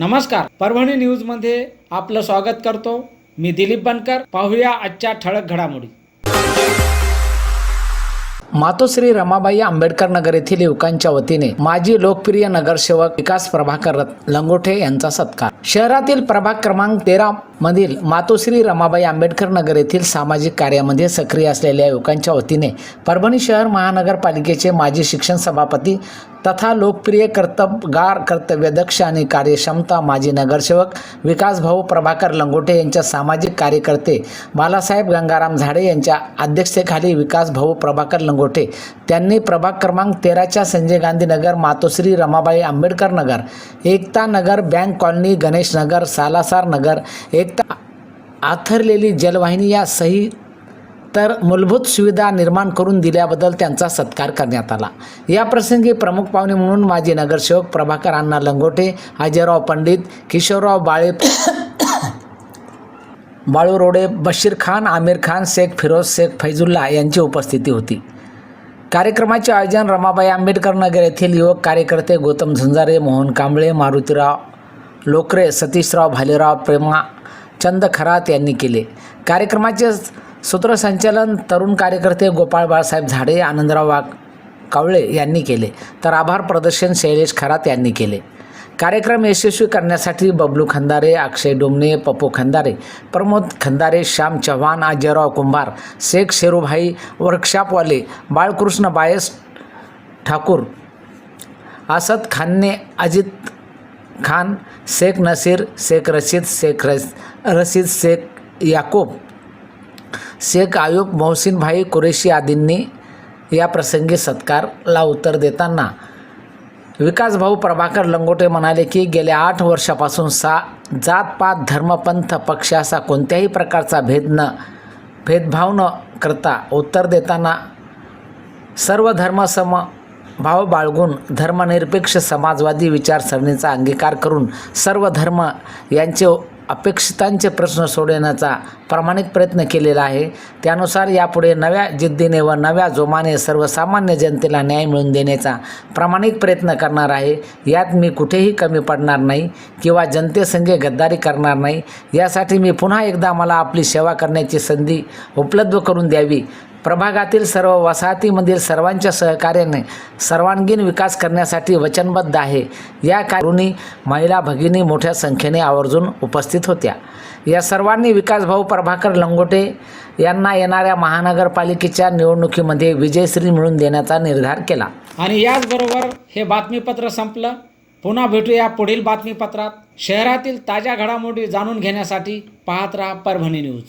नमस्कार. परभणी न्यूजमध्ये आपलं स्वागत करतो. मी दिलीप बनकर. पाहूया आजच्या ठळक घडामोडी. मातोश्री रमाबाई आंबेडकर नगर येथील युवकांच्या वतीने माजी लोकप्रिय नगरसेवक विकास प्रभाकर लंगोठे यांचा सत्कार. शहरातील प्रभाग क्रमांक तेरा मधील मातोश्री रमाबाई आंबेडकर नगर येथील सामाजिक कार्यामध्ये सक्रिय असलेल्या युवकांच्या वतीने परभणी शहर महानगरपालिकेचे माजी शिक्षण सभापती तथा लोकप्रिय कर्तबगार कर्तव्यदक्ष आणि कार्यक्षमता माजी नगरसेवक विकासभाऊ प्रभाकर लंगोटे यांच्या सामाजिक कार्यकर्ते बालासाहेब गंगाराम झाडे यांच्या अध्यक्षतेखाली विकासभाऊ प्रभाकर लंगोटे त्यांनी प्रभाग क्रमांक तेराच्या संजय गांधी नगर मातोश्री रमाबाई आंबेडकर नगर एकता नगर बँक कॉलनी गणेश नगर सालासार नगर एक आथरलेली जलवाहिनी या सही तर मूलभूत सुविधा निर्माण करून दिल्याबद्दल त्यांचा सत्कार करण्यात आला. या प्रसंगी प्रमुख पाहुणे म्हणून माजी नगरसेवक प्रभाकर अण्णा लंगोटे अजयराव पंडित किशोरराव बाळे बाळू रोडे बशीर खान आमिर खान शेख फिरोज शेख फैजुल्ला यांची उपस्थिती होती. कार्यक्रमाचे आयोजन रमाबाई आंबेडकर नगर येथील युवक कार्यकर्ते गौतम झुंजारे मोहन कांबळे मारुतीराव लोकरे सतीशराव भालेराव प्रेमा चंद खरात यांनी केले. कार्यक्रमाचे सूत्रसंचालन तरुण कार्यकर्ते गोपाळ बाळासाहेब झाडे आनंदराव वाघ कावळे यांनी केले. तर आभार प्रदर्शन शैलेश खरात यांनी केले. कार्यक्रम यशस्वी करण्यासाठी बबलू खंदारे अक्षय डोमणे पप्पू खंदारे प्रमोद खंदारे श्याम चव्हाण अजयराव कुंभार शेख शेरूभाई वर्कशॉपवाले बाळकृष्ण बायस ठाकूर असद खानने अजित खान शेख नसीर शेख रशीद शेख रस रशीद शेख याकूब शेख आयुब मोहसिनभाई कुरेशी आदींनी या प्रसंगी सत्कारला उत्तर देताना विकासभाऊ प्रभाकर लंगोटे म्हणाले की गेल्या आठ वर्षापासून सा जातपात धर्मपंथ पक्ष असा कोणत्याही प्रकारचा भेद न भेदभाव न करता उत्तर देताना सर्व धर्मसम भाव बाळगून धर्मनिरपेक्ष समाजवादी विचारसरणीचा अंगीकार करून सर्व धर्म यांचे अपेक्षितांचे प्रश्न सोडवण्याचा प्रामाणिक प्रयत्न केलेला आहे. त्यानुसार यापुढे नव्या जिद्दीने व नव्या जोमाने सर्वसामान्य जनतेला न्याय मिळवून देण्याचा प्रामाणिक प्रयत्न करणार आहे. यात मी कुठेही कमी पडणार नाही किंवा जनतेसंगे गद्दारी करणार नाही. यासाठी मी पुन्हा एकदा मला आपली सेवा करण्याची संधी उपलब्ध करून द्यावी. प्रभागातील सर्व वसाहतीमधील सर्वांच्या सहकार्याने सर्वांगीण विकास करण्यासाठी वचनबद्ध आहे. या कारुणी महिला भगिनी मोठ्या संख्येने आवर्जून उपस्थित होत्या. या सर्वांनी विकासभाऊ प्रभाकर लंगोटे यांना येणाऱ्या महानगरपालिकेच्या निवडणुकीमध्ये विजयश्री मिळवून देण्याचा निर्धार केला. आणि याचबरोबर हे बातमीपत्र संपलं. पुन्हा भेटूया पुढील बातमीपत्रात. शहरातील ताज्या घडामोडी जाणून घेण्यासाठी पाहत राहा परभणी न्यूज.